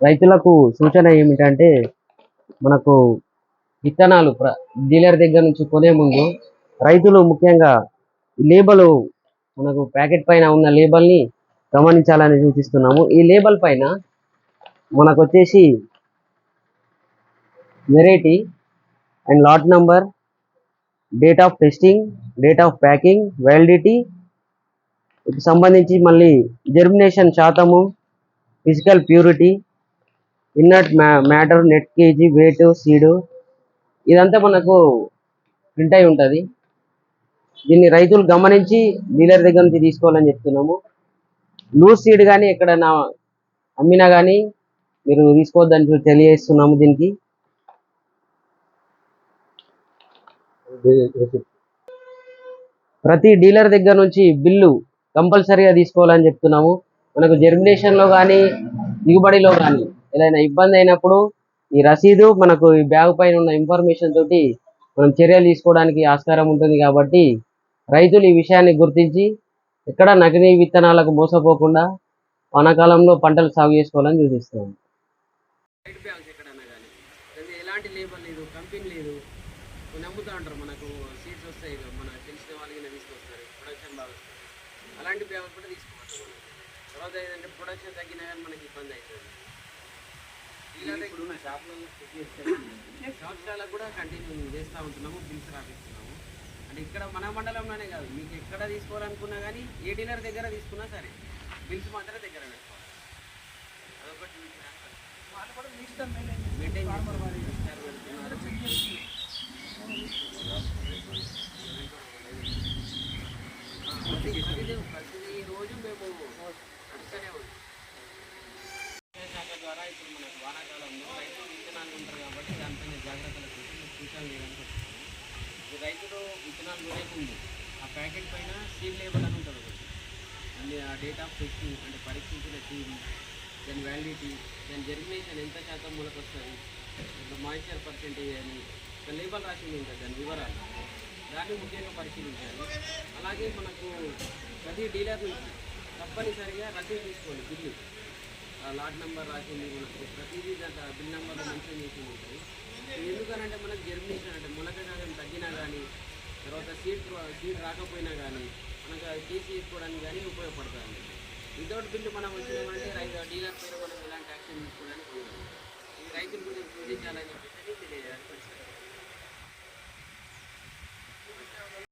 రైతులకు సూచన ఏమిటంటే మనకు విత్తనాలు ప్ర డీలర్ దగ్గర నుంచి కొనే ముందు రైతులు ముఖ్యంగా లేబలు మనకు ప్యాకెట్ పైన ఉన్న లేబల్ని గమనించాలని సూచిస్తున్నాము. ఈ లేబల్ పైన మనకు వచ్చేసి variety and lot number date of testing date of packing validity సంబంధించి మళ్ళీ జెర్మినేషన్ శాతము physical purity inert matter net KG weight seed ఇదంతా మనకు ప్రింట్ అయి ఉంటుంది. దీన్ని రైతులు గమనించి డీలర్ దగ్గర నుంచి తీసుకోవాలని చెప్తున్నాము. లూజ్ సీడ్ కానీ ఎక్కడైనా అమ్మినా కానీ మీరు తీసుకోవద్దని తెలియజేస్తున్నాము దీనికి. ప్రతి డీలర్ దగ్గర నుంచి బిల్లు కంపల్సరీగా తీసుకోవాలని చెప్తున్నాము. మనకు జెర్మినేషన్లో కానీ దిగుబడిలో కానీ ఏదైనా ఇబ్బంది అయినప్పుడు ఈ రసీదు మనకు ఈ బ్యాగ్ పైన ఉన్న ఇన్ఫర్మేషన్ తోటి మనం చర్యలు తీసుకోవడానికి ఆస్కారం ఉంటుంది కాబట్టి రైతులు ఈ విషయాన్ని గుర్తించి ఎక్కడ నకిలీ విత్తనాలకు మోసపోకుండా వానాకాలంలో పంటలు సాగు చేసుకోవాలని సూచిస్తున్నాం ఎలాంటి లేబర్ లేదు కంపెనీ లేదు. ఉంటారు మనకు సీట్స్ వస్తాయి మన తెలిసిన వాళ్ళకి తీసుకొస్తారు ప్రొడక్షన్ బాగా అలాంటి కూడా తీసుకోవచ్చు తర్వాత ఏంటంటే ప్రొడక్షన్ తగ్గినా కానీ మనకి ఇబ్బంది అవుతుంది. ఇప్పుడున్న షాప్స్లలో కూడా కంటిన్యూ చేస్తూ ఉంటున్నాము బిల్స్ రాపిస్తున్నాము. అంటే ఇక్కడ మన మండలంలోనే కాదు మీకు ఎక్కడ తీసుకోవాలనుకున్నా కానీ ఏ డీలర్ దగ్గర తీసుకున్నా సరే బిల్స్ మాత్రం దగ్గర పెట్టుకోవాలి. అదొకటి వాళ్ళు కూడా మెయింటైన్ పెడుతున్నారు ప్రతి రోజు మేము నడుస్తూనే ఉంటాం శాఖ ద్వారా ఇప్పుడు మనకు వానాకాలంలో రైతులు విత్తనాలు ఉంటారు దానిపైన జాగ్రత్తలు తీసుకుని సూచనలు చేయడానికి రైతులు విత్తనాలు కొనే ఉంది ఆ ప్యాకెట్ పైన సీడ్ లేబుల్ అని ఉంటుంది ఒకటి అంటే ఆ డేట్ ఆఫ్ టెస్టింగ్ అంటే పరీక్షించిన సీడ్ దాని వ్యాలిడిటీ దాని జర్మినేషన్ ఎంత శాతం మూలకు వస్తుంది మాయిశ్చర్ పర్సెంటేజ్ అని ఒక రాసింది ఉంటుంది దాని వివరాలు దాన్ని ముఖ్యంగా పరిశీలించాలి అలాగే మనకు ప్రతి డీలర్ నుంచి తప్పనిసరిగా రసీదు తీసుకోండి బిల్లు లాట్ నెంబర్ రాసింది మనకు. ప్రతిదీ దాకా బిల్ నెంబర్లో మెన్షన్ చేసి ఉంటుంది. ఎందుకనంటే మనకు జర్మినేషన్ అంటే మొలక తగ్గినా కానీ తర్వాత సీట్ సీట్ రాకపోయినా కానీ మనకు అది తీసుకోవడానికి కానీ ఉపయోగపడుతుంది వితౌట్ బిల్లు మనం వచ్చినామంటే రైతు డీలర్ పేరు మనం ఎలాంటి యాక్షన్ తీసుకోవడానికి ఉండదు ఈ రైతులు కొంచెం సూచించాలని చెప్పేసి